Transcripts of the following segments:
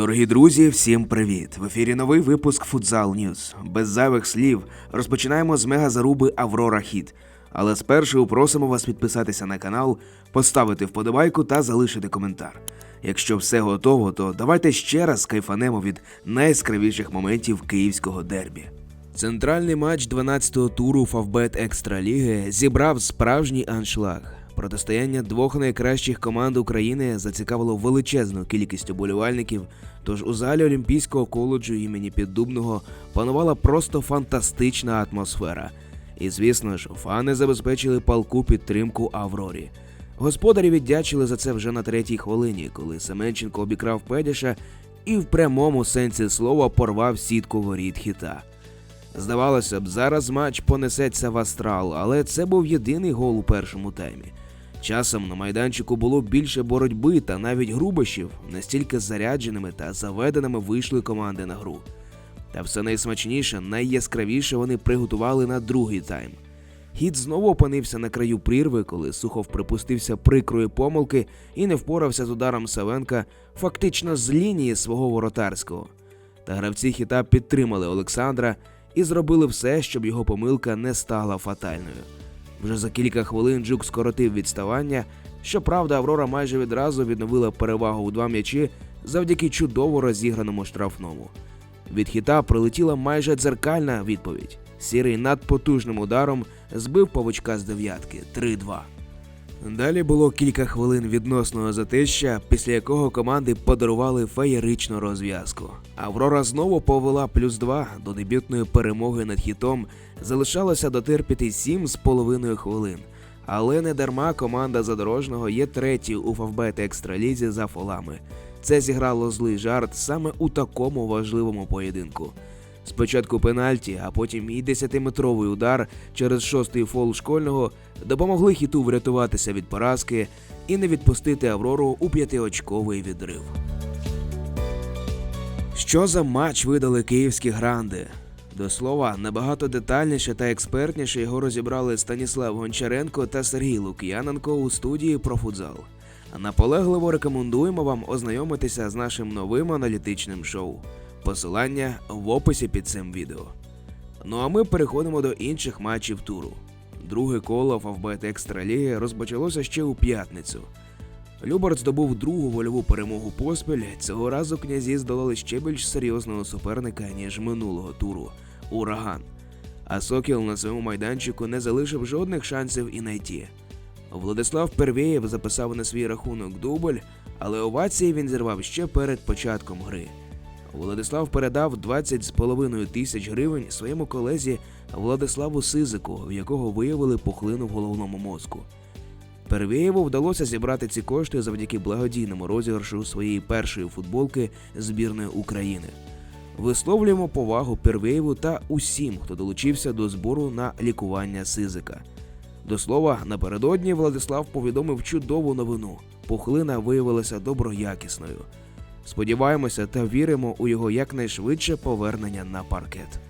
Дорогі друзі, всім привіт! В ефірі новий випуск Футзал Ньюз. Без зайвих слів розпочинаємо з мегазаруби Аврора Хіт. Але спершу просимо вас підписатися на канал, поставити вподобайку та залишити коментар. Якщо все готово, то давайте ще раз кайфанемо від найяскравіших моментів київського дербі. Центральний матч 12-го туру Фавбет Екстраліги зібрав справжній аншлаг. Протистояння двох найкращих команд України зацікавило величезну кількість уболівальників. Тож у залі Олімпійського коледжу імені Піддубного панувала просто фантастична атмосфера. І звісно ж, фани забезпечили палку підтримку Аврорі. Господарі віддячили за це вже на третій хвилині, коли Семенченко обікрав Педіша і в прямому сенсі слова порвав сітку воріт хіта. Здавалося б, зараз матч понесеться в астрал, але це був єдиний гол у першому таймі. Часом на майданчику було більше боротьби та навіть грубощів, настільки зарядженими та заведеними вийшли команди на гру. Та все найсмачніше, найяскравіше вони приготували на другий тайм. Хід знову опинився на краю прірви, коли Сухов припустився прикрої помилки і не впорався з ударом Савенка фактично з лінії свого воротарського. Та гравці хіта підтримали Олександра і зробили все, щоб його помилка не стала фатальною. Вже за кілька хвилин Джук скоротив відставання. Щоправда, Аврора майже відразу відновила перевагу у два м'ячі завдяки чудово розіграному штрафному. Від хіта прилетіла майже дзеркальна відповідь. Сірий надпотужним ударом збив павучка з дев'ятки 3-2. Далі було кілька хвилин відносного затища, після якого команди подарували феєричну розв'язку. Аврора знову повела плюс 2 до дебютної перемоги над хітом. Залишалося дотерпіти 7 з половиною хвилин. Але не дарма команда задорожного є третьою у Фавбет Екстралізі за фолами. Це зіграло злий жарт саме у такому важливому поєдинку. Спочатку пенальті, а потім і 10-метровий удар через шостий фол школьного допомогли хіту врятуватися від поразки і не відпустити Аврору у п'ятиочковий відрив. Що за матч видали київські гранди? До слова, набагато детальніше та експертніше його розібрали Станіслав Гончаренко та Сергій Лук'яненко у студії про футзал. Наполегливо рекомендуємо вам ознайомитися з нашим новим аналітичним шоу. Посилання в описі під цим відео. Ну а ми переходимо до інших матчів туру. Друге коло Фавбет Екстраліги розпочалося ще у п'ятницю. Любард здобув другу вольову перемогу поспіль. Цього разу князі здолали ще більш серйозного суперника, ніж минулого туру ураган. А Сокіл на своєму майданчику не залишив жодних шансів і найти. Владислав Первєєв записав на свій рахунок дубль, але овації він зірвав ще перед початком гри. Владислав передав 20,5 тисяч гривень своєму колезі Владиславу Сизику, в якого виявили пухлину в головному мозку. Первєєву вдалося зібрати ці кошти завдяки благодійному розіграшу своєї першої футболки збірної України. Висловлюємо повагу Первєєву та усім, хто долучився до збору на лікування Сизика. До слова, напередодні Владислав повідомив чудову новину: пухлина виявилася доброякісною. Сподіваємося та віримо у його якнайшвидше повернення на паркет.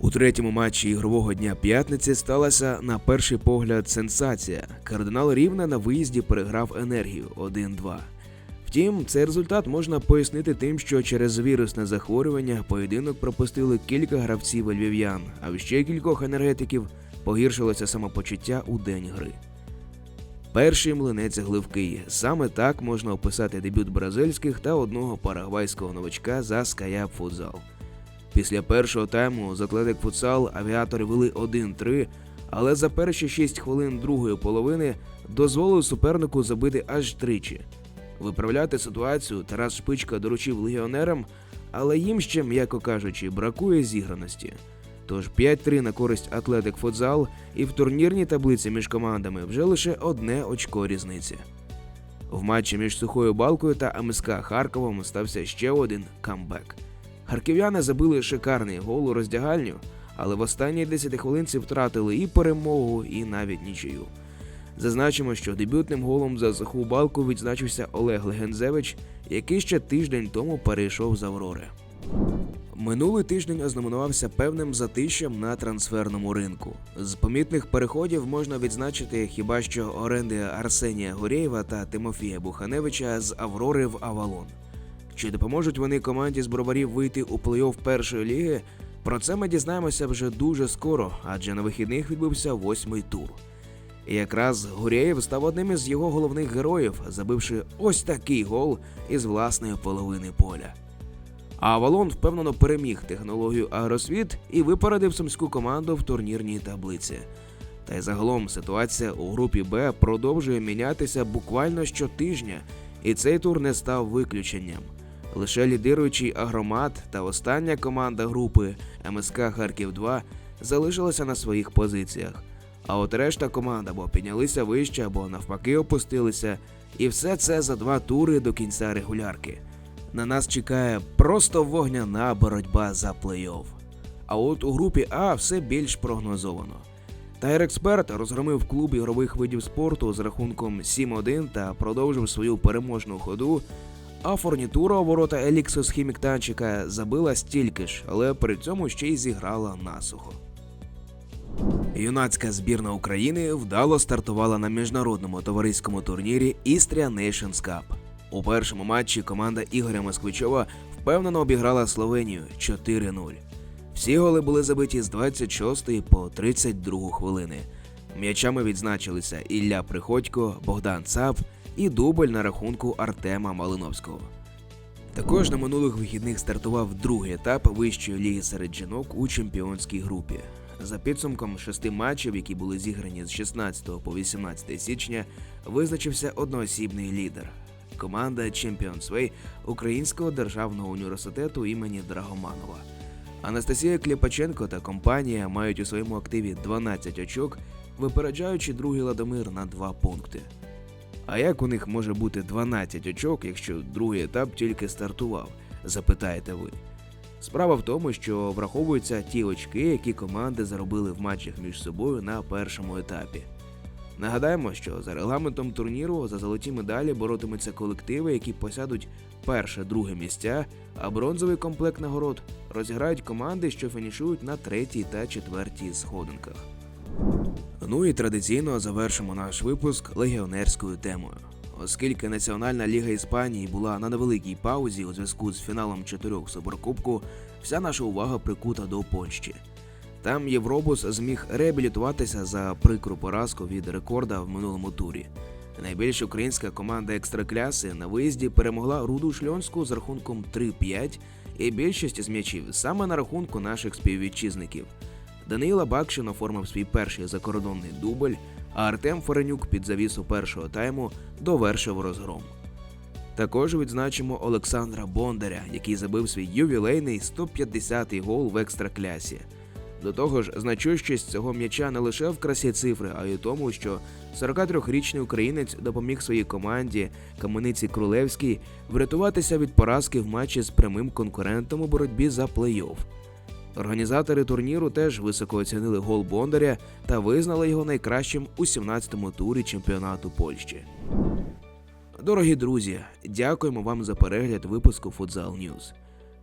У третьому матчі ігрового дня п'ятниці сталася на перший погляд сенсація. Кардинал Рівна на виїзді переграв енергію 1-2. Втім, цей результат можна пояснити тим, що через вірусне захворювання поєдинок пропустили кілька гравців львів'ян, а в ще кількох енергетиків погіршилося самопочуття у день гри. Перший млинець гливкий. Саме так можна описати дебют бразильських та одного парагвайського новачка за Скаяп Футзал. Після першого тайму з Атлетик Футсал авіатори вели 1-3, але за перші 6 хвилин другої половини дозволив супернику забити аж тричі. Виправляти ситуацію Тарас Шпичка доручив легіонерам, але їм ще, м'яко кажучи, бракує зіграності. Тож 5-3 на користь Атлетик Футзал, і в турнірній таблиці між командами вже лише одне очко різниці. В матчі між сухою балкою та МСК Харковом стався ще один камбек. Харків'яни забили шикарний гол у роздягальню, але в останній 10 хвилинці втратили і перемогу, і навіть нічию. Зазначимо, що дебютним голом за суху балку відзначився Олег Легензевич, який ще тиждень тому перейшов з Аврори. Минулий тиждень ознаменувався певним затищем на трансферному ринку. З помітних переходів можна відзначити хіба що оренди Арсенія Горєєва та Тимофія Буханевича з Аврори в Авалон. Чи допоможуть вони команді з броварів вийти у плей-офф першої ліги? Про це ми дізнаємося вже дуже скоро, адже на вихідних відбувся восьмий тур. І якраз Гурєєв став одним із його головних героїв, забивши ось такий гол із власної половини поля. Авалон впевнено переміг технологію Агросвіт і випередив сумську команду в турнірній таблиці. Та й загалом ситуація у групі Б продовжує мінятися буквально щотижня, і цей тур не став виключенням. Лише лідируючий агромат та остання команда групи МСК Харків 2 залишилася на своїх позиціях. А от решта команд або піднялися вище, або навпаки опустилися. І все це за два тури до кінця регулярки. На нас чекає просто вогняна боротьба за плей-офф. А от у групі А все більш прогнозовано. Тайр Експерт розгромив клуб ігрових видів спорту з рахунком 7-1 та продовжив свою переможну ходу. А форнітура у ворота Еліксос Хіміктанчика забила стільки ж, але при цьому ще й зіграла насухо. Юнацька збірна України вдало стартувала на міжнародному товариському турнірі Істрія Nations Cup. У першому матчі команда Ігоря Москвичова впевнено обіграла Словенію 4-0. Всі голи були забиті з 26 по 32 хвилини. М'ячами відзначилися Ілля Приходько, Богдан Цап і дубль на рахунку Артема Малиновського. Також на минулих вихідних стартував другий етап вищої ліги серед жінок у чемпіонській групі. За підсумком шести матчів, які були зіграні з 16 по 18 січня, визначився одноосібний лідер. Команда Champions Way Українського державного університету імені Драгоманова. Анастасія Кліпаченко та компанія мають у своєму активі 12 очок, випереджаючи другий Ладомир на 2 пункти. А як у них може бути 12 очок, якщо другий етап тільки стартував? запитаєте ви. Справа в тому, що враховуються ті очки, які команди заробили в матчах між собою на першому етапі. Нагадаємо, що за регламентом турніру за золоті медалі боротимуться колективи, які посядуть перше-друге місця, а бронзовий комплект нагород розіграють команди, що фінішують на третій та четвертій сходинках. Ну і традиційно завершимо наш випуск легіонерською темою. Оскільки Національна ліга Іспанії була на невеликій паузі у зв'язку з фіналом чотирьох суперкубку, вся наша увага прикута до Польщі. Там Євробус зміг реабілітуватися за прикру поразку від рекорда в минулому турі. Найбільша українська команда екстракляси на виїзді перемогла Руду Шльонську з рахунком 3-5, і більшість з м'ячів саме на рахунку наших співвітчизників. Даниїла Бакшин оформив свій перший закордонний дубль, а Артем Форенюк під завісу першого тайму довершив розгром. Також відзначимо Олександра Бондаря, який забив свій ювілейний 150-й гол в екстраклясі. До того ж, значущість цього м'яча не лише в красі цифри, а й у тому, що 43-річний українець допоміг своїй команді Камениці Крулевській врятуватися від поразки в матчі з прямим конкурентом у боротьбі за плей-офф. Організатори турніру теж високо оцінили гол Бондаря та визнали його найкращим у 17-му турі чемпіонату Польщі. Дорогі друзі, дякуємо вам за перегляд випуску Futsal News.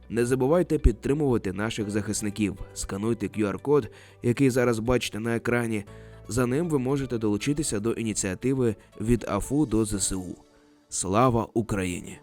Не забувайте підтримувати наших захисників. Скануйте QR-код, який зараз бачите на екрані. За ним ви можете долучитися до ініціативи від АФУ до ЗСУ. Слава Україні!